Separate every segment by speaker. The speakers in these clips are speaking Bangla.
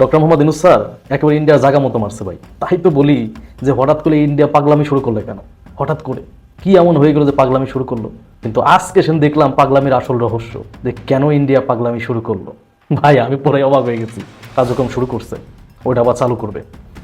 Speaker 1: ডক্টর মোহাম্মদ ইনুস স্যার একেবারে ইন্ডিয়ার জাগা মতো মারছে ভাই তাই তো বলি যে হঠাৎ করে ইন্ডিয়া পাগলামি শুরু করলো কেন হঠাৎ করে কি এমন হয়ে গেলো যে পাগলামি শুরু করলো কিন্তু আজকে সেন দেখলাম পাগলামির আসল রহস্য যে কেন ইন্ডিয়া পাগলামি শুরু করলো ভাই আমি পরে অবাক হয়ে গেছি কার্যক্রম শুরু করছে ওটা আবার চালু করবে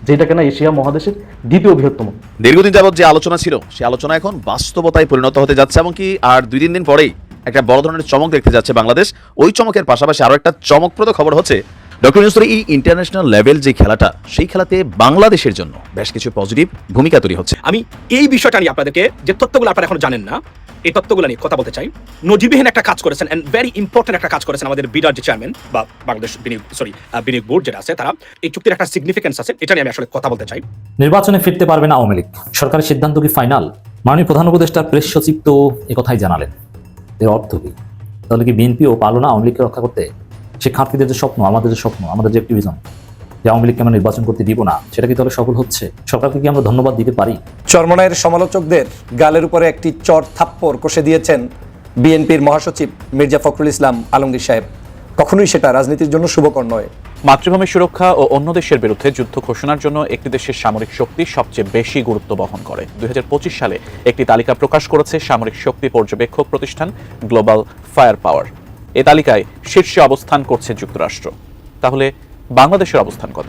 Speaker 1: যেটা কেনা এশিয়া মহাদেশের দ্বিতীয় বৃহত্তম
Speaker 2: দীর্ঘদিন যাবৎ যে আলোচনা ছিল সে আলোচনা এখন বাস্তবতায় পরিণত হতে যাচ্ছে এবং কি আর দুই তিন দিন পরেই একটা বড় ধরনের চমক দেখতে যাচ্ছে বাংলাদেশ ওই চমকের পাশাপাশি আরও একটা চমকপ্রদ খবর হচ্ছে ডক্টর নজরুল এই ইন্টারন্যাশনাল লেভেল যে খেলাটা সেই খেলাতে বাংলাদেশের জন্য বেশ কিছু পজিটিভ ভূমিকা তৈরি হচ্ছে আমি এই বিষয়টা নিয়ে আপনাদেরকে যে তথ্যগুলো আপনারা এখন জানেন না এই তত্ত্বগুলো নিয়ে কথা বলতে চাই নজিবহীন একটা কাজ করেছেন অ্যান্ড ভেরি ইম্পর্টেন্ট একটা কাজ করেছেন আমাদের বিডার যে চেয়ারম্যান বা বাংলাদেশ বিনিয়োগ সরি বিনিয়োগ বোর্ড যেটা আছে তারা এই চুক্তির একটা সিগনিফিকেন্স আছে এটা নিয়ে আমি আসলে কথা বলতে চাই
Speaker 1: নির্বাচনে ফিরতে পারবে না আওয়ামী লীগ সরকারের সিদ্ধান্ত কি ফাইনাল মাননীয় প্রধান উপদেষ্টার প্রেস সচিব তো কথাই জানালেন এর অর্থ কি তাহলে কি বিএনপিও পারল না আওয়ামী লীগকে রক্ষা করতে শিক্ষার্থীদের যে স্বপ্ন আমাদের যে স্বপ্ন আমাদের যে অ্যাক্টিভিজম যে আওয়ামী লীগকে আমরা নির্বাচন করতে দিব না সেটা কি তাহলে সফল হচ্ছে সরকারকে কি আমরা ধন্যবাদ দিতে পারি
Speaker 3: চর্মনায়ের সমালোচকদের গালের উপরে একটি চর থাপ্পর কষে দিয়েছেন বিএনপির মহাসচিব মির্জা ফখরুল ইসলাম আলমগীর সাহেব কখনোই সেটা রাজনীতির জন্য শুভকর নয়
Speaker 4: মাতৃভূমির সুরক্ষা ও অন্য দেশের বিরুদ্ধে যুদ্ধ ঘোষণার জন্য একটি দেশের সামরিক শক্তি সবচেয়ে বেশি গুরুত্ব বহন করে দুই সালে একটি তালিকা প্রকাশ করেছে সামরিক শক্তি পর্যবেক্ষক প্রতিষ্ঠান গ্লোবাল ফায়ার পাওয়ার এ তালিকায় শীর্ষে অবস্থান করছে যুক্তরাষ্ট্র তাহলে বাংলাদেশের অবস্থান কত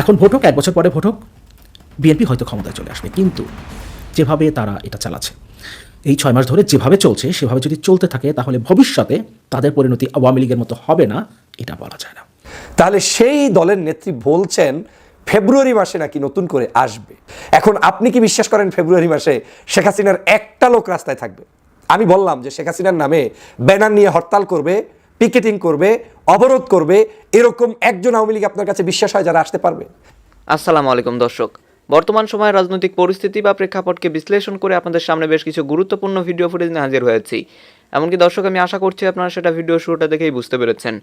Speaker 1: এখন ভোট হোক এক বছর পরে ভোট হোক বিএনপি হয়তো ক্ষমতায় চলে আসবে কিন্তু যেভাবে তারা এটা চালাচ্ছে এই ছয় মাস ধরে যেভাবে চলছে সেভাবে যদি চলতে থাকে তাহলে ভবিষ্যতে তাদের পরিণতি আওয়ামী লীগের মতো হবে না এটা বলা যায় না
Speaker 3: তাহলে সেই দলের নেত্রী বলছেন ফেব্রুয়ারি মাসে নাকি নতুন করে আসবে এখন আপনি কি বিশ্বাস করেন ফেব্রুয়ারি মাসে শেখ হাসিনার একটা লোক রাস্তায় থাকবে আমি বললাম যে শেখ হাসিনার নামে ব্যানার নিয়ে হরতাল করবে পিকেটিং করবে অবরোধ করবে এরকম একজন আওয়ামী লীগ আপনার কাছে বিশ্বাস হয় যারা আসতে পারবে
Speaker 5: আসসালামু আলাইকুম দর্শক বর্তমান সময়ে রাজনৈতিক পরিস্থিতি বা প্রেক্ষাপটকে বিশ্লেষণ করে আপনাদের সামনে বেশ কিছু গুরুত্বপূর্ণ ভিডিও ফুটেজ নিয়ে হাজির হয়েছি এমনকি দর্শক আমি আশা করছি আপনারা সেটা ভিডিও শুরুটা দেখেই বুঝতে পেরেছেন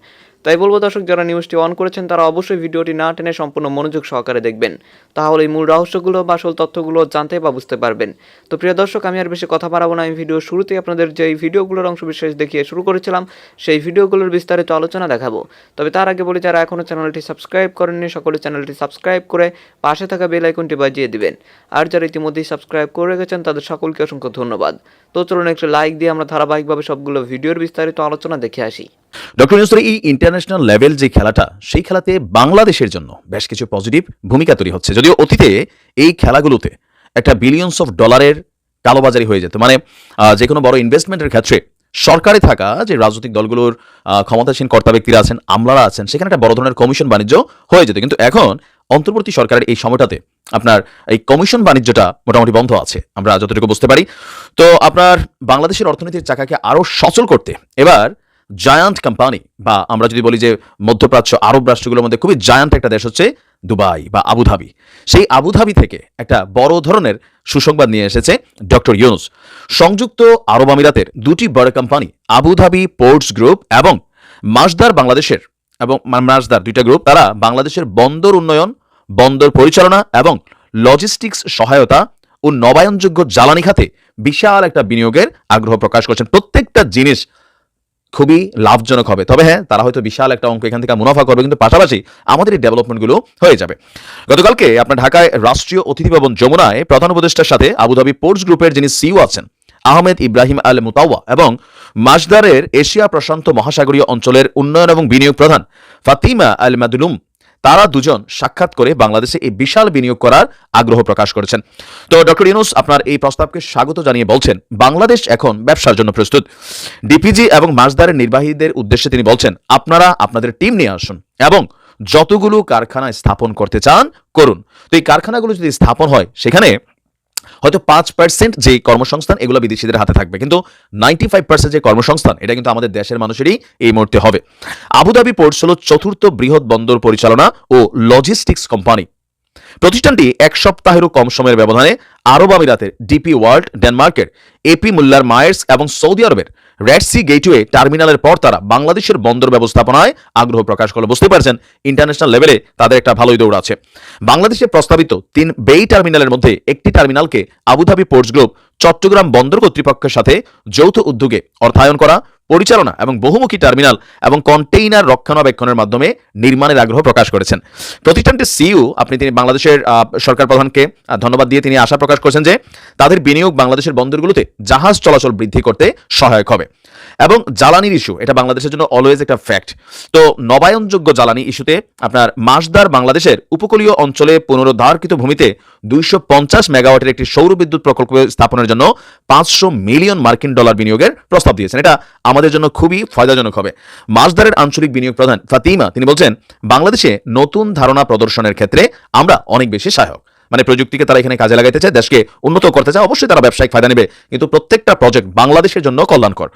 Speaker 5: তাই বলবো দর্শক যারা নিউজটি অন করেছেন তারা অবশ্যই ভিডিওটি না টেনে সম্পূর্ণ মনোযোগ সহকারে দেখবেন তাহলে এই মূল রহস্যগুলো বা আসল তথ্যগুলো জানতে বা বুঝতে পারবেন তো প্রিয় দর্শক আমি আর বেশি কথা বাড়াবো না আমি ভিডিও শুরুতেই আপনাদের যে ভিডিওগুলোর অংশ বিশেষ দেখিয়ে শুরু করেছিলাম সেই ভিডিওগুলোর বিস্তারিত আলোচনা দেখাবো তবে তার আগে বলি যারা এখনও চ্যানেলটি সাবস্ক্রাইব করেননি সকলে চ্যানেলটি সাবস্ক্রাইব করে পাশে থাকা বেল আইকনটি বাজিয়ে দিবেন আর যারা ইতিমধ্যেই সাবস্ক্রাইব করে গেছেন তাদের সকলকে অসংখ্য ধন্যবাদ তো চলুন একটু লাইক দিয়ে আমরা ধারাবাহিকভাবে তবে সবগুলো ভিডিওর বিস্তারিত আলোচনা দেখে আসি
Speaker 2: ডক্টর এই ইন্টারন্যাশনাল লেভেল যে খেলাটা সেই খেলাতে বাংলাদেশের জন্য বেশ কিছু পজিটিভ ভূমিকা তৈরি হচ্ছে যদিও অতীতে এই খেলাগুলোতে একটা বিলিয়নস অফ ডলারের কালোবাজারি হয়ে যেত মানে যে কোনো বড় ইনভেস্টমেন্টের ক্ষেত্রে সরকারে থাকা যে রাজনৈতিক দলগুলোর ক্ষমতাসীন কর্তা ব্যক্তিরা আছেন আমলারা আছেন সেখানে একটা বড় ধরনের কমিশন বাণিজ্য হয়ে যেত কিন্তু এখন অন্তর্বর্তী সরকারের এই সময়টাতে আপনার এই কমিশন বাণিজ্যটা মোটামুটি বন্ধ আছে আমরা যতটুকু বুঝতে পারি তো আপনার বাংলাদেশের অর্থনীতির চাকাকে আরও সচল করতে এবার জায়ান্ট কোম্পানি বা আমরা যদি বলি যে মধ্যপ্রাচ্য আরব রাষ্ট্রগুলোর মধ্যে খুবই জায়ান্ট একটা দেশ হচ্ছে দুবাই বা আবুধাবি সেই আবুধাবি থেকে একটা বড় ধরনের সুসংবাদ নিয়ে এসেছে ডক্টর ইউনুস সংযুক্ত আরব আমিরাতের দুটি বড় কোম্পানি আবুধাবি পোর্টস গ্রুপ এবং মাসদার বাংলাদেশের এবং মাসদার দুইটা গ্রুপ তারা বাংলাদেশের বন্দর উন্নয়ন বন্দর পরিচালনা এবং লজিস্টিক্স সহায়তা ও নবায়নযোগ্য জ্বালানি খাতে বিশাল একটা বিনিয়োগের আগ্রহ প্রকাশ করছেন প্রত্যেকটা জিনিস খুবই লাভজনক হবে তবে হ্যাঁ তারা হয়তো বিশাল একটা অঙ্ক এখান থেকে মুনাফা করবে কিন্তু পাশাপাশি আমাদের এই ডেভেলপমেন্টগুলো হয়ে যাবে গতকালকে আপনার ঢাকায় রাষ্ট্রীয় অতিথি ভবন যমুনায় প্রধান উপদেষ্টার সাথে আবুধাবি পোর্টস গ্রুপের যিনি সিইও আছেন আহমেদ ইব্রাহিম আল মুতাওয়া এবং মাজদারের এশিয়া প্রশান্ত মহাসাগরীয় অঞ্চলের উন্নয়ন এবং বিনিয়োগ প্রধান ফাতিমা আল মাদুলুম তারা দুজন সাক্ষাৎ করে বাংলাদেশে এই বিশাল বিনিয়োগ করার আগ্রহ প্রকাশ করেছেন তো ডক্টর ইউনুস আপনার এই প্রস্তাবকে স্বাগত জানিয়ে বলছেন বাংলাদেশ এখন ব্যবসার জন্য প্রস্তুত ডিপিজি এবং মাসদারের নির্বাহীদের উদ্দেশ্যে তিনি বলছেন আপনারা আপনাদের টিম নিয়ে আসুন এবং যতগুলো কারখানা স্থাপন করতে চান করুন তো এই কারখানাগুলো যদি স্থাপন হয় সেখানে হয়তো পাঁচ পার্সেন্ট যে কর্মসংস্থান এগুলো বিদেশিদের হাতে থাকবে কিন্তু নাইনটি ফাইভ পার্সেন্ট যে কর্মসংস্থান এটা কিন্তু আমাদের দেশের মানুষেরই এই মুহূর্তে হবে আবুধাবি পোর্টস হল চতুর্থ বৃহৎ বন্দর পরিচালনা ও লজিস্টিক্স কোম্পানি প্রতিষ্ঠানটি এক সপ্তাহেরও কম সময়ের ব্যবধানে আরব আমিরাতের ডিপি ওয়ার্ল্ড ডেনমার্কের এপি মুল্লার মায়ার্স এবং সৌদি আরবের রেডসি গেটওয়ে টার্মিনালের পর তারা বাংলাদেশের বন্দর ব্যবস্থাপনায় আগ্রহ প্রকাশ করলে বুঝতে পারছেন ইন্টারন্যাশনাল লেভেলে তাদের একটা ভালোই দৌড় আছে বাংলাদেশে প্রস্তাবিত তিন বেই টার্মিনালের মধ্যে একটি টার্মিনালকে আবুধাবি পোর্টস গ্রুপ চট্টগ্রাম বন্দর কর্তৃপক্ষের সাথে যৌথ উদ্যোগে অর্থায়ন করা পরিচালনা এবং বহুমুখী টার্মিনাল এবং কন্টেইনার রক্ষণাবেক্ষণের মাধ্যমে নির্মাণের আগ্রহ প্রকাশ করেছেন প্রতিষ্ঠানটির সিইও আপনি তিনি বাংলাদেশের সরকার প্রধানকে ধন্যবাদ দিয়ে তিনি আশা প্রকাশ করেছেন যে তাদের বিনিয়োগ বাংলাদেশের বন্দরগুলোতে জাহাজ চলাচল বৃদ্ধি করতে সহায়ক হবে এবং জ্বালানির ইস্যু এটা বাংলাদেশের জন্য অলওয়েজ একটা ফ্যাক্ট তো নবায়নযোগ্য জ্বালানি ইস্যুতে আপনার মাসদার বাংলাদেশের উপকূলীয় অঞ্চলে পুনরুদ্ধারকৃত ভূমিতে দুইশো পঞ্চাশ মেগাওয়াটের একটি সৌর বিদ্যুৎ প্রকল্প স্থাপনের জন্য পাঁচশো মিলিয়ন মার্কিন ডলার বিনিয়োগের প্রস্তাব দিয়েছেন এটা আমাদের আমাদের জন্য খুবই ফায়দাজনক হবে মাসদারের আঞ্চলিক বিনিয়োগ প্রধান ফাতিমা তিনি বলছেন বাংলাদেশে নতুন ধারণা প্রদর্শনের ক্ষেত্রে আমরা অনেক বেশি সহায়ক মানে প্রযুক্তিকে তারা এখানে কাজে লাগাইতে চায় দেশকে উন্নত করতে চায় অবশ্যই তারা ব্যবসায়িক ফায়দা নেবে কিন্তু প্রত্যেকটা প্রজেক্ট বাংলাদেশের জন্য কল্যাণকর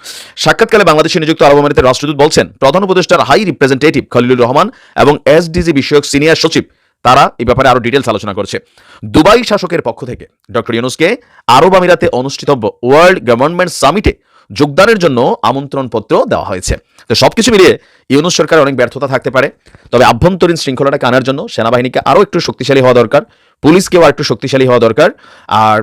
Speaker 2: সাক্ষাৎকালে বাংলাদেশে নিযুক্ত আরব আমিরাতের রাষ্ট্রদূত বলছেন প্রধান উপদেষ্টার হাই রিপ্রেজেন্টেটিভ খলিলুর রহমান এবং এসডিজি বিষয়ক সিনিয়র সচিব তারা এই ব্যাপারে আরো ডিটেলস আলোচনা করছে দুবাই শাসকের পক্ষ থেকে ডক্টর ইউনুসকে আরব আমিরাতে অনুষ্ঠিতব্য ওয়ার্ল্ড গভর্নমেন্ট সামিটে যোগদানের জন্য আমন্ত্রণপত্র দেওয়া হয়েছে তো সবকিছু মিলিয়ে ইউনুস সরকার অনেক ব্যর্থতা থাকতে পারে তবে আভ্যন্তরীণ শৃঙ্খলাটাকে আনার জন্য সেনাবাহিনীকে আরও একটু শক্তিশালী হওয়া দরকার পুলিশকেও আর একটু শক্তিশালী হওয়া দরকার আর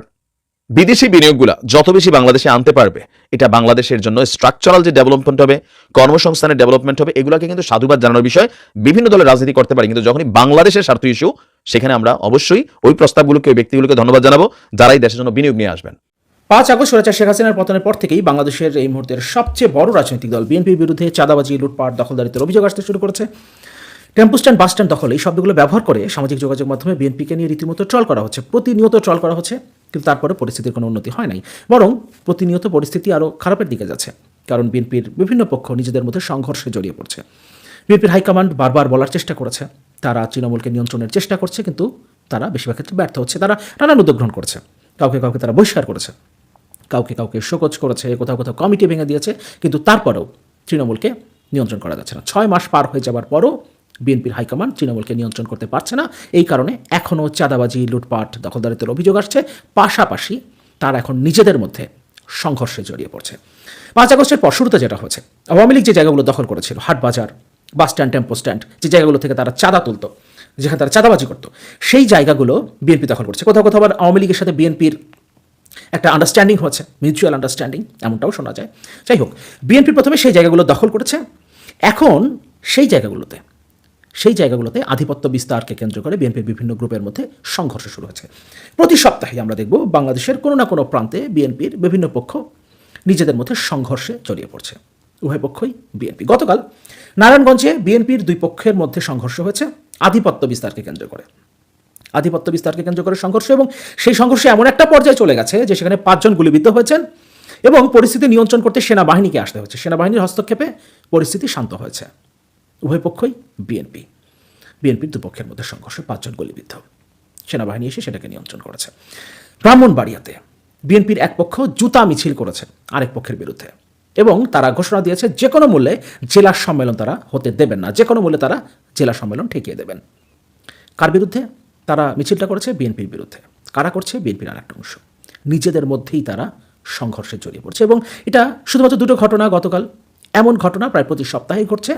Speaker 2: বিদেশি বিনিয়োগগুলা যত বেশি বাংলাদেশে আনতে পারবে এটা বাংলাদেশের জন্য স্ট্রাকচারাল যে ডেভেলপমেন্ট হবে কর্মসংস্থানের ডেভেলপমেন্ট হবে এগুলোকে কিন্তু সাধুবাদ জানানোর বিষয় বিভিন্ন দলের রাজনীতি করতে পারে কিন্তু যখনই বাংলাদেশের স্বার্থ ইস্যু সেখানে আমরা অবশ্যই ওই প্রস্তাবগুলোকে ওই ব্যক্তিগুলোকে ধন্যবাদ জানাবো যারাই দেশের জন্য বিনিয়োগ নিয়ে আসবেন
Speaker 1: পাঁচ আগস্ট স্বরাচার শেখ হাসিনার পতনের পর থেকেই বাংলাদেশের এই মুহূর্তের সবচেয়ে বড় রাজনৈতিক দল বিএনপির বিরুদ্ধে চাঁদাবাজি লুটপাট দখলদারিত্বের অভিযোগ আসতে শুরু করেছে টেম্পো স্ট্যান্ড বাস স্ট্যান্ড দখল এই শব্দগুলো ব্যবহার করে সামাজিক যোগাযোগ মাধ্যমে বিএনপিকে নিয়ে রীতিমতো ট্রল করা হচ্ছে প্রতিনিয়ত ট্রল করা হচ্ছে কিন্তু তারপরে পরিস্থিতির কোনো উন্নতি হয় নাই বরং প্রতিনিয়ত পরিস্থিতি আরও খারাপের দিকে যাচ্ছে কারণ বিএনপির বিভিন্ন পক্ষ নিজেদের মধ্যে সংঘর্ষে জড়িয়ে পড়ছে বিএনপির হাইকমান্ড বারবার বলার চেষ্টা করেছে তারা তৃণমূলকে নিয়ন্ত্রণের চেষ্টা করছে কিন্তু তারা বেশিরভাগ ক্ষেত্রে ব্যর্থ হচ্ছে তারা নানান উদ্যোগ গ্রহণ করছে কাউকে কাউকে তারা বহিষ্কার করেছে কাউকে কাউকে শোকজ করেছে কোথাও কোথাও কমিটি ভেঙে দিয়েছে কিন্তু তারপরেও তৃণমূলকে নিয়ন্ত্রণ করা যাচ্ছে না ছয় মাস পার হয়ে যাবার পরও বিএনপির হাইকমান্ড তৃণমূলকে নিয়ন্ত্রণ করতে পারছে না এই কারণে এখনও চাঁদাবাজি লুটপাট দখলদারিত্বের অভিযোগ আসছে পাশাপাশি তারা এখন নিজেদের মধ্যে সংঘর্ষে জড়িয়ে পড়ছে পাঁচ আগস্টের পর শুরুতে যেটা হয়েছে আওয়ামী লীগ যে জায়গাগুলো দখল করেছিল হাটবাজার বাস স্ট্যান্ড টেম্পো স্ট্যান্ড যে জায়গাগুলো থেকে তারা চাঁদা তুলতো যেখানে তারা চাঁদাবাজি করতো সেই জায়গাগুলো বিএনপি দখল করছে কোথাও কোথাও আবার আওয়ামী লীগের সাথে বিএনপির একটা আন্ডারস্ট্যান্ডিং হচ্ছে মিউচুয়াল আন্ডারস্ট্যান্ডিং এমনটাও শোনা যায় যাই হোক বিএনপি প্রথমে সেই জায়গাগুলো দখল করেছে এখন সেই জায়গাগুলোতে সেই জায়গাগুলোতে আধিপত্য বিস্তারকে কেন্দ্র করে বিএনপির বিভিন্ন গ্রুপের মধ্যে সংঘর্ষ শুরু হয়েছে প্রতি সপ্তাহে আমরা দেখব বাংলাদেশের কোনো না কোনো প্রান্তে বিএনপির বিভিন্ন পক্ষ নিজেদের মধ্যে সংঘর্ষে জড়িয়ে পড়ছে উভয় পক্ষই বিএনপি গতকাল নারায়ণগঞ্জে বিএনপির দুই পক্ষের মধ্যে সংঘর্ষ হয়েছে আধিপত্য বিস্তারকে কেন্দ্র করে আধিপত্য বিস্তারকে কেন্দ্র করে সংঘর্ষ এবং সেই সংঘর্ষে এমন একটা পর্যায়ে চলে গেছে যে সেখানে পাঁচজন গুলিবিদ্ধ হয়েছেন এবং পরিস্থিতি নিয়ন্ত্রণ করতে সেনাবাহিনীকে আসতে হয়েছে সেনাবাহিনীর হস্তক্ষেপে পরিস্থিতি শান্ত হয়েছে উভয় পক্ষই বিএনপি বিএনপির দুপক্ষের মধ্যে সংঘর্ষে পাঁচজন গুলিবিদ্ধ সেনাবাহিনী এসে সেটাকে নিয়ন্ত্রণ করেছে ব্রাহ্মণবাড়িয়াতে বিএনপির এক পক্ষ জুতা মিছিল করেছে আরেক পক্ষের বিরুদ্ধে এবং তারা ঘোষণা দিয়েছে যে কোনো মূল্যে জেলা সম্মেলন তারা হতে দেবেন না যে কোনো মূল্যে তারা জেলা সম্মেলন ঠেকিয়ে দেবেন কার বিরুদ্ধে তারা মিছিলটা করেছে বিএনপির বিরুদ্ধে কারা করছে বিএনপির আর একটা অংশ নিজেদের মধ্যেই তারা সংঘর্ষে জড়িয়ে পড়ছে এবং এটা শুধুমাত্র দুটো ঘটনা গতকাল এমন ঘটনা প্রায় প্রতি সপ্তাহেই ঘটছে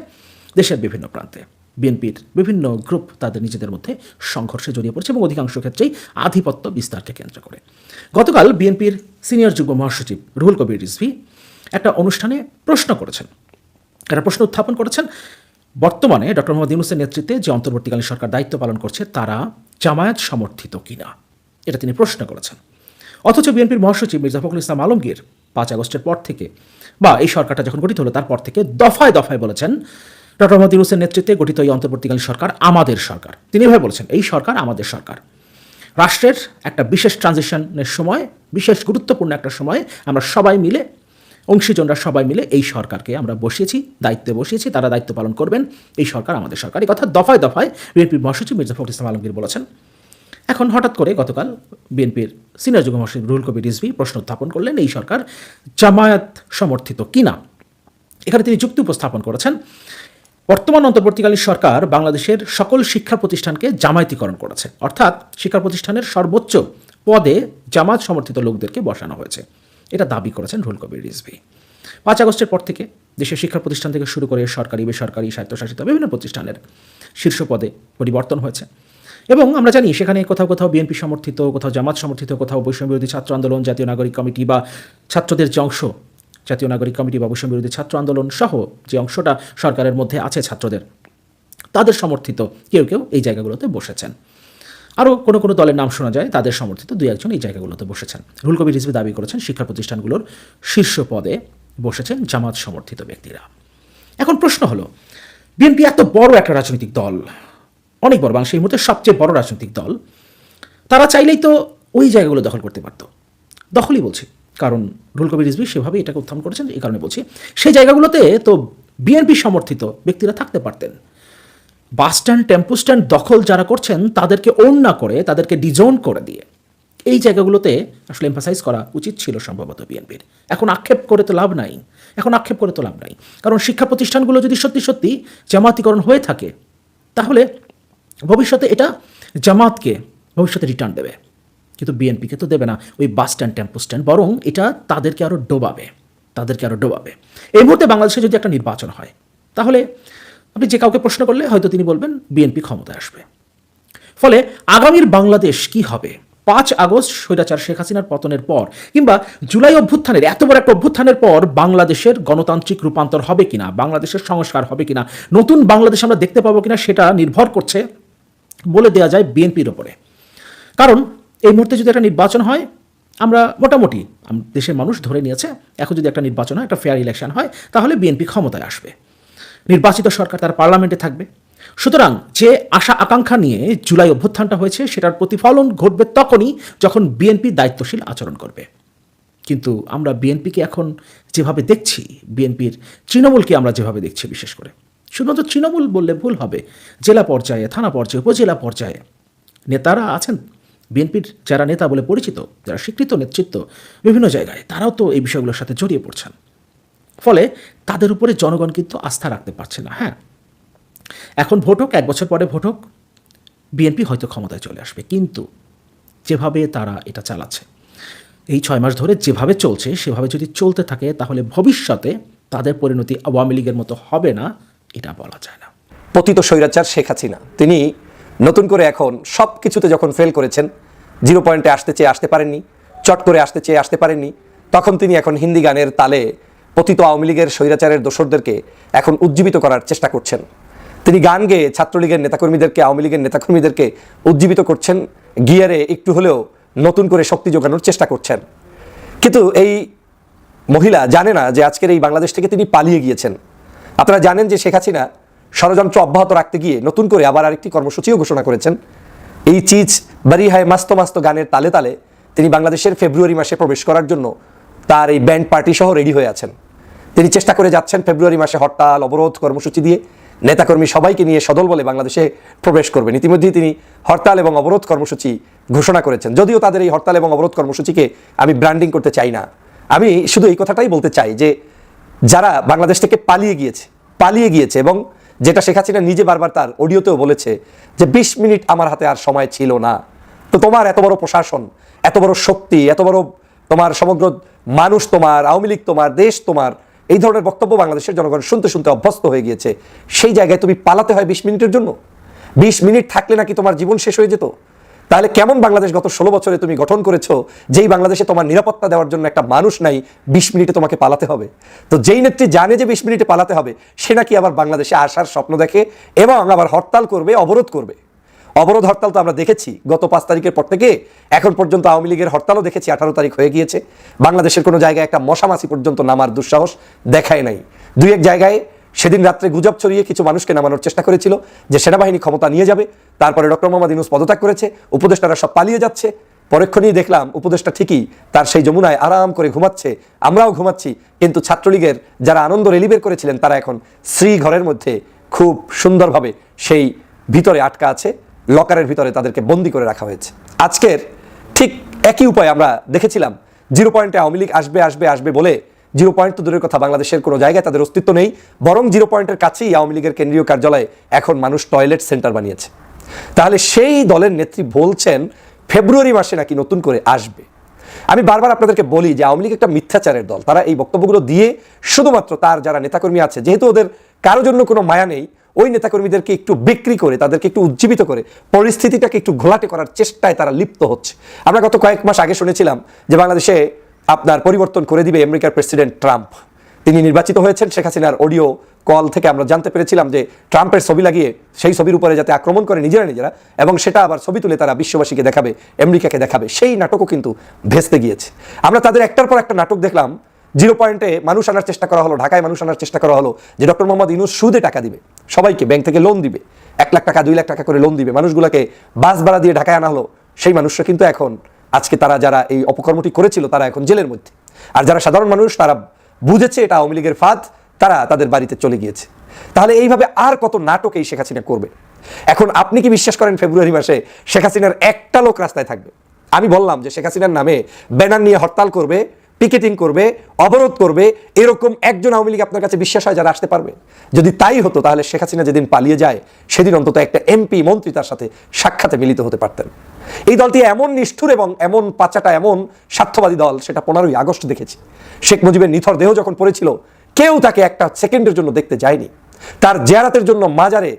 Speaker 1: দেশের বিভিন্ন প্রান্তে বিএনপির বিভিন্ন গ্রুপ তাদের নিজেদের মধ্যে সংঘর্ষে জড়িয়ে পড়ছে এবং অধিকাংশ ক্ষেত্রেই আধিপত্য বিস্তারকে কেন্দ্র করে গতকাল বিএনপির সিনিয়র যুগ্ম মহাসচিব রুহুল কবির রিজভি একটা অনুষ্ঠানে প্রশ্ন করেছেন একটা প্রশ্ন উত্থাপন করেছেন বর্তমানে ডক্টর মোহাম্মদ ইউনুসের নেতৃত্বে যে অন্তর্বর্তীকালীন সরকার দায়িত্ব পালন করছে তারা জামায়াত সমর্থিত কিনা এটা তিনি প্রশ্ন করেছেন অথচ বিএনপির মহাসচিব মির্জা ফখরুল ইসলাম আলমগীর পাঁচ আগস্টের পর থেকে বা এই সরকারটা যখন গঠিত হলো তারপর থেকে দফায় দফায় বলেছেন ডক্টর মোহাম্মদ ইউনুসের নেতৃত্বে গঠিত এই অন্তর্বর্তীকালীন সরকার আমাদের সরকার তিনি এভাবে বলেছেন এই সরকার আমাদের সরকার রাষ্ট্রের একটা বিশেষ ট্রানজিশনের সময় বিশেষ গুরুত্বপূর্ণ একটা সময়ে আমরা সবাই মিলে অংশীজনরা সবাই মিলে এই সরকারকে আমরা বসিয়েছি দায়িত্বে বসিয়েছি তারা দায়িত্ব পালন করবেন এই সরকার আমাদের সরকার এই কথা দফায় দফায় বিএনপির মহাসচিব মির্জা ফখরুল ইসলাম আলমগীর বলেছেন এখন হঠাৎ করে গতকাল বিএনপির সিনিয়র যুগ্ম মহাসচিব রুহুল কবির রিজভি প্রশ্ন উত্থাপন করলেন এই সরকার জামায়াত সমর্থিত কিনা এখানে তিনি যুক্তি উপস্থাপন করেছেন বর্তমান অন্তর্বর্তীকালীন সরকার বাংলাদেশের সকল শিক্ষা প্রতিষ্ঠানকে জামায়াতিকরণ করেছে অর্থাৎ শিক্ষা প্রতিষ্ঠানের সর্বোচ্চ পদে জামাত সমর্থিত লোকদেরকে বসানো হয়েছে এটা দাবি করেছেন রুহুল রিজভি পাঁচ আগস্টের পর থেকে দেশের শিক্ষা প্রতিষ্ঠান থেকে শুরু করে সরকারি বেসরকারি স্বায়ত্তশাসিত বিভিন্ন প্রতিষ্ঠানের শীর্ষ পদে পরিবর্তন হয়েছে এবং আমরা জানি সেখানে কোথাও কোথাও বিএনপি সমর্থিত কোথাও জামাত সমর্থিত কোথাও বৈষম্যবিরোধী ছাত্র আন্দোলন জাতীয় নাগরিক কমিটি বা ছাত্রদের যে অংশ জাতীয় নাগরিক কমিটি বা বৈষম্যবিরোধী ছাত্র আন্দোলন সহ যে অংশটা সরকারের মধ্যে আছে ছাত্রদের তাদের সমর্থিত কেউ কেউ এই জায়গাগুলোতে বসেছেন আরও কোনো কোনো দলের নাম শোনা যায় তাদের সমর্থিত দুই একজন এই জায়গাগুলোতে বসেছেন রুল কবির রিজভি দাবি করেছেন শিক্ষা প্রতিষ্ঠানগুলোর শীর্ষ পদে বসেছেন জামাত সমর্থিত ব্যক্তিরা এখন প্রশ্ন হলো বিএনপি এত বড় একটা রাজনৈতিক দল অনেক বড় বাংলাদেশ এই মুহূর্তে সবচেয়ে বড় রাজনৈতিক দল তারা চাইলেই তো ওই জায়গাগুলো দখল করতে পারত দখলই বলছি কারণ রুল কবির রিজভি সেভাবে এটাকে উত্থান করেছেন এই কারণে বলছি সেই জায়গাগুলোতে তো বিএনপি সমর্থিত ব্যক্তিরা থাকতে পারতেন বাস স্ট্যান্ড টেম্পো স্ট্যান্ড দখল যারা করছেন তাদেরকে ওন না করে তাদেরকে ডিজোন করে দিয়ে এই জায়গাগুলোতে আসলে এম্ফাসাইজ করা উচিত ছিল সম্ভবত বিএনপির এখন আক্ষেপ করে তো লাভ নাই এখন আক্ষেপ করে তো লাভ নাই কারণ শিক্ষা প্রতিষ্ঠানগুলো যদি সত্যি সত্যি জামাতিকরণ হয়ে থাকে তাহলে ভবিষ্যতে এটা জামাতকে ভবিষ্যতে রিটার্ন দেবে কিন্তু বিএনপিকে তো দেবে না ওই বাস স্ট্যান্ড টেম্পো স্ট্যান্ড বরং এটা তাদেরকে আরও ডোবাবে তাদেরকে আরও ডোবাবে এই মুহূর্তে বাংলাদেশে যদি একটা নির্বাচন হয় তাহলে আপনি যে কাউকে প্রশ্ন করলে হয়তো তিনি বলবেন বিএনপি ক্ষমতায় আসবে ফলে আগামীর বাংলাদেশ কি হবে পাঁচ আগস্ট স্বৈরাচার শেখ হাসিনার পতনের পর কিংবা জুলাই অভ্যুত্থানের এত বড় একটা অভ্যুত্থানের পর বাংলাদেশের গণতান্ত্রিক রূপান্তর হবে কিনা বাংলাদেশের সংস্কার হবে কিনা নতুন বাংলাদেশ আমরা দেখতে পাবো কিনা সেটা নির্ভর করছে বলে দেওয়া যায় বিএনপির ওপরে কারণ এই মুহূর্তে যদি একটা নির্বাচন হয় আমরা মোটামুটি দেশের মানুষ ধরে নিয়েছে এখন যদি একটা নির্বাচন হয় একটা ফেয়ার ইলেকশন হয় তাহলে বিএনপি ক্ষমতায় আসবে নির্বাচিত সরকার তার পার্লামেন্টে থাকবে সুতরাং যে আশা আকাঙ্ক্ষা নিয়ে জুলাই অভ্যুত্থানটা হয়েছে সেটার প্রতিফলন ঘটবে তখনই যখন বিএনপি দায়িত্বশীল আচরণ করবে কিন্তু আমরা বিএনপিকে এখন যেভাবে দেখছি বিএনপির তৃণমূলকে আমরা যেভাবে দেখছি বিশেষ করে শুধুমাত্র তৃণমূল বললে ভুল হবে জেলা পর্যায়ে থানা পর্যায়ে উপজেলা পর্যায়ে নেতারা আছেন বিএনপির যারা নেতা বলে পরিচিত যারা স্বীকৃত নেতৃত্ব বিভিন্ন জায়গায় তারাও তো এই বিষয়গুলোর সাথে জড়িয়ে পড়ছেন ফলে তাদের উপরে জনগণ কিন্তু আস্থা রাখতে পারছে না হ্যাঁ এখন ভোট হোক এক বছর পরে ভোট হোক বিএনপি হয়তো ক্ষমতায় চলে আসবে কিন্তু যেভাবে তারা এটা চালাচ্ছে এই ছয় মাস ধরে যেভাবে চলছে সেভাবে যদি চলতে থাকে তাহলে ভবিষ্যতে তাদের পরিণতি আওয়ামী লীগের মতো হবে না এটা বলা যায় না
Speaker 6: পতিত স্বৈরাচার শেখ হাসিনা তিনি নতুন করে এখন সব কিছুতে যখন ফেল করেছেন জিরো পয়েন্টে আসতে চেয়ে আসতে পারেননি চট করে আসতে চেয়ে আসতে পারেননি তখন তিনি এখন হিন্দি গানের তালে পতিত আওয়ামী লীগের স্বৈরাচারের দোসরদেরকে এখন উজ্জীবিত করার চেষ্টা করছেন তিনি গান গেয়ে ছাত্রলীগের নেতাকর্মীদেরকে আওয়ামী লীগের নেতাকর্মীদেরকে উজ্জীবিত করছেন গিয়ারে একটু হলেও নতুন করে শক্তি যোগানোর চেষ্টা করছেন কিন্তু এই মহিলা জানে না যে আজকের এই বাংলাদেশ থেকে তিনি পালিয়ে গিয়েছেন আপনারা জানেন যে শেখ হাসিনা ষড়যন্ত্র অব্যাহত রাখতে গিয়ে নতুন করে আবার আরেকটি কর্মসূচিও ঘোষণা করেছেন এই চিজ বারি হায় মাস্ত মাস্ত গানের তালে তালে তিনি বাংলাদেশের ফেব্রুয়ারি মাসে প্রবেশ করার জন্য তার এই ব্যান্ড পার্টি সহ রেডি হয়ে আছেন তিনি চেষ্টা করে যাচ্ছেন ফেব্রুয়ারি মাসে হরতাল অবরোধ কর্মসূচি দিয়ে নেতাকর্মী সবাইকে নিয়ে সদল বলে বাংলাদেশে প্রবেশ করবেন ইতিমধ্যেই তিনি হরতাল এবং অবরোধ কর্মসূচি ঘোষণা করেছেন যদিও তাদের এই হরতাল এবং অবরোধ কর্মসূচিকে আমি ব্র্যান্ডিং করতে চাই না আমি শুধু এই কথাটাই বলতে চাই যে যারা বাংলাদেশ থেকে পালিয়ে গিয়েছে পালিয়ে গিয়েছে এবং যেটা শেখ হাসিনা নিজে বারবার তার অডিওতেও বলেছে যে বিশ মিনিট আমার হাতে আর সময় ছিল না তো তোমার এত বড় প্রশাসন এত বড় শক্তি এত বড় তোমার সমগ্র মানুষ তোমার আওয়ামী লীগ তোমার দেশ তোমার এই ধরনের বক্তব্য বাংলাদেশের জনগণ শুনতে শুনতে অভ্যস্ত হয়ে গিয়েছে সেই জায়গায় তুমি পালাতে হয় বিশ মিনিটের জন্য বিশ মিনিট থাকলে নাকি তোমার জীবন শেষ হয়ে যেত তাহলে কেমন বাংলাদেশ গত ষোলো বছরে তুমি গঠন করেছো যেই বাংলাদেশে তোমার নিরাপত্তা দেওয়ার জন্য একটা মানুষ নাই বিশ মিনিটে তোমাকে পালাতে হবে তো যেই নেত্রী জানে যে বিশ মিনিটে পালাতে হবে সে নাকি আবার বাংলাদেশে আসার স্বপ্ন দেখে এবং আবার হরতাল করবে অবরোধ করবে অবরোধ হরতাল তো আমরা দেখেছি গত পাঁচ তারিখের পর থেকে এখন পর্যন্ত আওয়ামী লীগের হরতালও দেখেছি আঠারো তারিখ হয়ে গিয়েছে বাংলাদেশের কোনো জায়গায় একটা মশামাছি পর্যন্ত নামার দুঃসাহস দেখায় নাই দুই এক জায়গায় সেদিন রাত্রে গুজব ছড়িয়ে কিছু মানুষকে নামানোর চেষ্টা করেছিল যে সেনাবাহিনী ক্ষমতা নিয়ে যাবে তারপরে ডক্টর মোহাম্মদ ইনুস পদত্যাগ করেছে উপদেষ্টারা সব পালিয়ে যাচ্ছে পরক্ষণেই দেখলাম উপদেষ্টা ঠিকই তার সেই যমুনায় আরাম করে ঘুমাচ্ছে আমরাও ঘুমাচ্ছি কিন্তু ছাত্রলীগের যারা আনন্দ রেলিবের করেছিলেন তারা এখন শ্রী ঘরের মধ্যে খুব সুন্দরভাবে সেই ভিতরে আটকা আছে লকারের ভিতরে তাদেরকে বন্দি করে রাখা হয়েছে আজকের ঠিক একই উপায় আমরা দেখেছিলাম জিরো পয়েন্টে আওয়ামী লীগ আসবে আসবে আসবে বলে জিরো পয়েন্ট তো দূরের কথা বাংলাদেশের কোনো জায়গায় তাদের অস্তিত্ব নেই বরং জিরো পয়েন্টের কাছেই আওয়ামী লীগের কেন্দ্রীয় কার্যালয়ে এখন মানুষ টয়লেট সেন্টার বানিয়েছে তাহলে সেই দলের নেত্রী বলছেন ফেব্রুয়ারি মাসে নাকি নতুন করে আসবে আমি বারবার আপনাদেরকে বলি যে আওয়ামী লীগ একটা মিথ্যাচারের দল তারা এই বক্তব্যগুলো দিয়ে শুধুমাত্র তার যারা নেতাকর্মী আছে যেহেতু ওদের কারো জন্য কোনো মায়া নেই ওই নেতাকর্মীদেরকে একটু বিক্রি করে তাদেরকে একটু উজ্জীবিত করে পরিস্থিতিটাকে একটু ঘোলাটে করার চেষ্টায় তারা লিপ্ত হচ্ছে আমরা গত কয়েক মাস আগে শুনেছিলাম যে বাংলাদেশে আপনার পরিবর্তন করে দিবে আমেরিকার প্রেসিডেন্ট ট্রাম্প তিনি নির্বাচিত হয়েছেন শেখ হাসিনার অডিও কল থেকে আমরা জানতে পেরেছিলাম যে ট্রাম্পের ছবি লাগিয়ে সেই ছবির উপরে যাতে আক্রমণ করে নিজেরা নিজেরা এবং সেটা আবার ছবি তুলে তারা বিশ্ববাসীকে দেখাবে আমেরিকাকে দেখাবে সেই নাটকও কিন্তু ভেস্তে গিয়েছে আমরা তাদের একটার পর একটা নাটক দেখলাম জিরো পয়েন্টে মানুষ আনার চেষ্টা করা হলো ঢাকায় মানুষ আনার চেষ্টা করা হলো যে ডক্টর মোহাম্মদ ইনুস সুদে টাকা দিবে সবাইকে ব্যাংক থেকে লোন দিবে এক লাখ টাকা দুই লাখ টাকা করে লোন দিবে মানুষগুলোকে বাস ভাড়া দিয়ে ঢাকায় আনা হলো সেই মানুষরা কিন্তু এখন আজকে তারা যারা এই অপকর্মটি করেছিল তারা এখন জেলের মধ্যে আর যারা সাধারণ মানুষ তারা বুঝেছে এটা আওয়ামী লীগের ফাঁদ তারা তাদের বাড়িতে চলে গিয়েছে তাহলে এইভাবে আর কত নাটক এই শেখ হাসিনা করবে এখন আপনি কি বিশ্বাস করেন ফেব্রুয়ারি মাসে শেখ হাসিনার একটা লোক রাস্তায় থাকবে আমি বললাম যে শেখ হাসিনার নামে ব্যানার নিয়ে হরতাল করবে পিকেটিং করবে অবরোধ করবে এরকম একজন আওয়ামী লীগ আপনার কাছে বিশ্বাস হয় যারা আসতে পারবে যদি তাই হতো তাহলে শেখ হাসিনা যেদিন পালিয়ে যায় সেদিন অন্তত একটা এমপি মন্ত্রী তার সাথে সাক্ষাতে মিলিত হতে পারতেন এই দলটি এমন নিষ্ঠুর এবং এমন পাচাটা এমন স্বার্থবাদী দল সেটা পনেরোই আগস্ট দেখেছি শেখ মুজিবের নিথর দেহ যখন পড়েছিল কেউ তাকে একটা সেকেন্ডের জন্য দেখতে যায়নি তার জেয়ারাতের জন্য মাজারে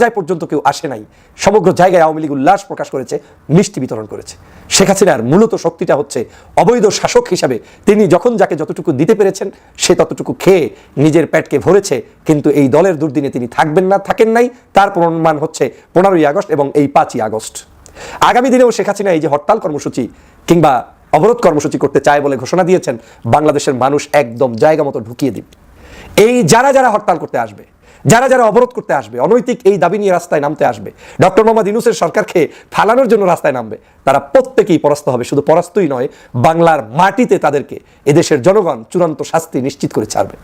Speaker 6: যায় পর্যন্ত কেউ আসে নাই সমগ্র জায়গায় আওয়ামী লীগ উল্লাস প্রকাশ করেছে মিষ্টি বিতরণ করেছে শেখ হাসিনার মূলত শক্তিটা হচ্ছে অবৈধ শাসক হিসাবে তিনি যখন যাকে যতটুকু দিতে পেরেছেন সে ততটুকু খেয়ে নিজের প্যাটকে ভরেছে কিন্তু এই দলের দুর্দিনে তিনি থাকবেন না থাকেন নাই তার প্রমাণ হচ্ছে পনেরোই আগস্ট এবং এই পাঁচই আগস্ট আগামী দিনেও শেখ হাসিনা এই যে হরতাল কর্মসূচি কিংবা অবরোধ কর্মসূচি করতে চায় বলে ঘোষণা দিয়েছেন বাংলাদেশের মানুষ একদম জায়গা মতো ঢুকিয়ে দিবে এই যারা যারা হরতাল করতে আসবে যারা যারা অবরোধ করতে আসবে অনৈতিক এই দাবি নিয়ে রাস্তায় নামতে আসবে ডক্টর মোহাম্মদ ইউনুসের সরকারকে ফালানোর জন্য রাস্তায় নামবে তারা প্রত্যেকেই পরাস্ত হবে শুধু পরাস্তই নয় বাংলার মাটিতে তাদেরকে এদেশের জনগণ চূড়ান্ত শাস্তি নিশ্চিত করে ছাড়বে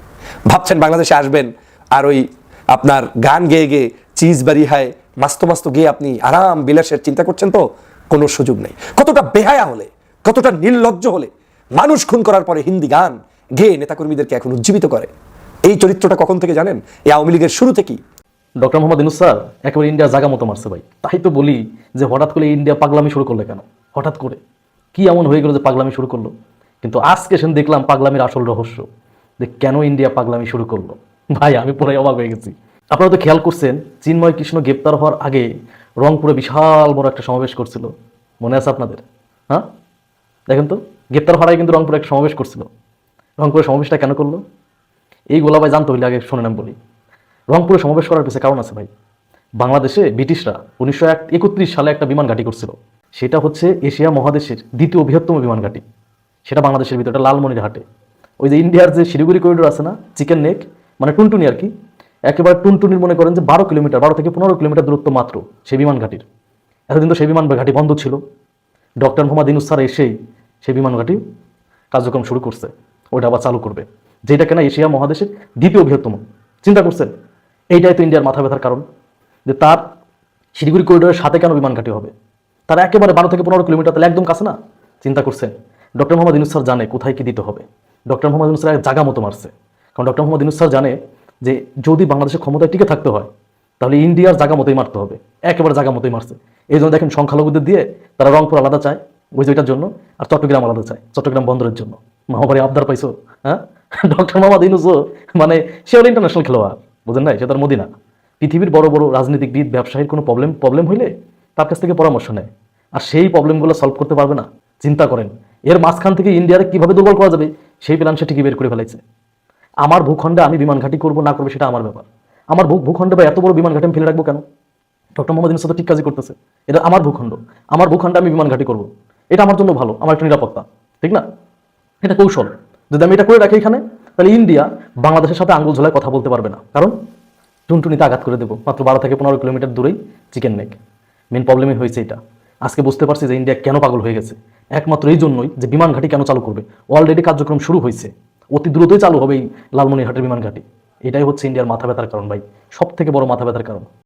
Speaker 6: ভাবছেন বাংলাদেশে আসবেন আর ওই আপনার গান গেয়ে গেয়ে চিজ বাড়ি হায় মাস্ত মাস্ত গিয়ে আপনি আরাম বিলাসের চিন্তা করছেন তো কোনো সুযোগ নেই কতটা বেহায়া হলে কতটা নির্লজ্জ হলে মানুষ খুন করার পরে হিন্দি গান গেয়ে নেতাকর্মীদেরকে এখন উজ্জীবিত করে এই চরিত্রটা কখন থেকে জানেন এই আওয়ামী লীগের শুরু থেকেই
Speaker 1: ডক্টর মোহাম্মদ ইনুস স্যার একেবারে ইন্ডিয়া জাগা মতো মারছে ভাই তাই তো বলি যে হঠাৎ করে ইন্ডিয়া পাগলামি শুরু করলে কেন হঠাৎ করে কি এমন হয়ে গেলো যে পাগলামি শুরু করলো কিন্তু আজকে সেন দেখলাম পাগলামির আসল রহস্য যে কেন ইন্ডিয়া পাগলামি শুরু করলো ভাই আমি পুরাই অবাক হয়ে গেছি আপনারা তো খেয়াল করছেন চিন্ময় কৃষ্ণ গ্রেপ্তার হওয়ার আগে রংপুরে বিশাল বড় একটা সমাবেশ করছিল মনে আছে আপনাদের হ্যাঁ দেখেন তো গ্রেপ্তার হওয়ার আগে কিন্তু রংপুরে একটা সমাবেশ করছিল রংপুরের সমাবেশটা কেন করলো এইগুলা ভাই জানতে হইলে আগে শুনে নাম বলি রংপুরে সমাবেশ করার পিছনে কারণ আছে ভাই বাংলাদেশে ব্রিটিশরা উনিশশো একত্রিশ সালে একটা বিমান ঘাঁটি করছিল সেটা হচ্ছে এশিয়া মহাদেশের দ্বিতীয় বৃহত্তম বিমান ঘাঁটি সেটা বাংলাদেশের ভিতরে লালমনির হাটে ওই যে ইন্ডিয়ার যে শিলিগুড়ি করিডোর আছে না চিকেন নেক মানে টুনটুনি আর কি একেবারে টুনটুনির মনে করেন যে বারো কিলোমিটার বারো থেকে পনেরো কিলোমিটার দূরত্ব মাত্র সেই বিমান ঘাটির এতদিন তো সেই বিমান ঘাটি বন্ধ ছিল ডক্টর মোহাম্মদ ইনুস এসেই সেই বিমান ঘাটি কার্যক্রম শুরু করছে ওটা আবার চালু করবে যেটা কেনা এশিয়া মহাদেশের দ্বিতীয় বৃহত্তম চিন্তা করছেন এইটাই তো ইন্ডিয়ার মাথা ব্যথার কারণ যে তার শিলিগুড়ি করিডোরের সাথে কেন বিমান ঘাটি হবে তার একেবারে বারো থেকে পনেরো কিলোমিটার তাহলে একদম কাছে না চিন্তা করছেন ডক্টর মোহাম্মদ ইনুসার জানে কোথায় কী দিতে হবে ডক্টর মোহাম্মদ ইনুসার এক জায়গা মতো মারছে কারণ ডক্টর মোহাম্মদ ইনুসার জানে যে যদি বাংলাদেশের ক্ষমতায় টিকে থাকতে হয় তাহলে ইন্ডিয়ার জায়গা মতোই মারতে হবে একেবারে জায়গা মতোই মারছে এই জন্য দেখেন সংখ্যালঘুদের দিয়ে তারা রংপুর আলাদা চায় ওই যে জন্য আর চট্টগ্রাম আলাদা চায় চট্টগ্রাম বন্দরের জন্য মহামারী আবদার পাইছো হ্যাঁ ডক্টর মোহাম্মদ ইউনুসও মানে সে হলো ইন্টারন্যাশনাল খেলোয়াড় বুঝেন নাই সে তার মদিনা পৃথিবীর বড় বড় রাজনীতিবিদ ব্যবসায়ীর কোনো প্রবলেম প্রবলেম হইলে তার কাছ থেকে পরামর্শ নেয় আর সেই প্রবলেমগুলো সলভ করতে পারবে না চিন্তা করেন এর মাঝখান থেকে ইন্ডিয়ারে কীভাবে দুর্বল করা যাবে সেই প্ল্যান সে ঠিকই বের করে ফেলাইছে আমার ভূখণ্ডে আমি বিমান ঘাটি করবো না করবো সেটা আমার ব্যাপার আমার ভূ ভূখণ্ডে বা এত বড় বিমান ঘাটি আমি ফেলে রাখবো কেন ডক্টর মোহাম্মদ ইউনুস তো ঠিক কাজই করতেছে এটা আমার ভূখণ্ড আমার ভূখণ্ডে আমি বিমান ঘাটি করবো এটা আমার জন্য ভালো আমার একটা নিরাপত্তা ঠিক না এটা কৌশল যদি আমি এটা করে রাখি এখানে তাহলে ইন্ডিয়া বাংলাদেশের সাথে আঙ্গুল ঝোলায় কথা বলতে পারবে না কারণ টুনটুনিতে আঘাত করে দেবো মাত্র বারো থেকে পনেরো কিলোমিটার দূরেই চিকেন নেক মেন প্রবলেমই হয়েছে এটা আজকে বুঝতে পারছি যে ইন্ডিয়া কেন পাগল হয়ে গেছে একমাত্র এই জন্যই যে বিমান ঘাঁটি কেন চালু করবে অলরেডি কার্যক্রম শুরু হয়েছে অতি দ্রুতই চালু হবে এই লালমনিরহাটের বিমান ঘাঁটি এটাই হচ্ছে ইন্ডিয়ার মাথা ব্যথার কারণ ভাই সব থেকে বড় মাথা ব্যথার কারণ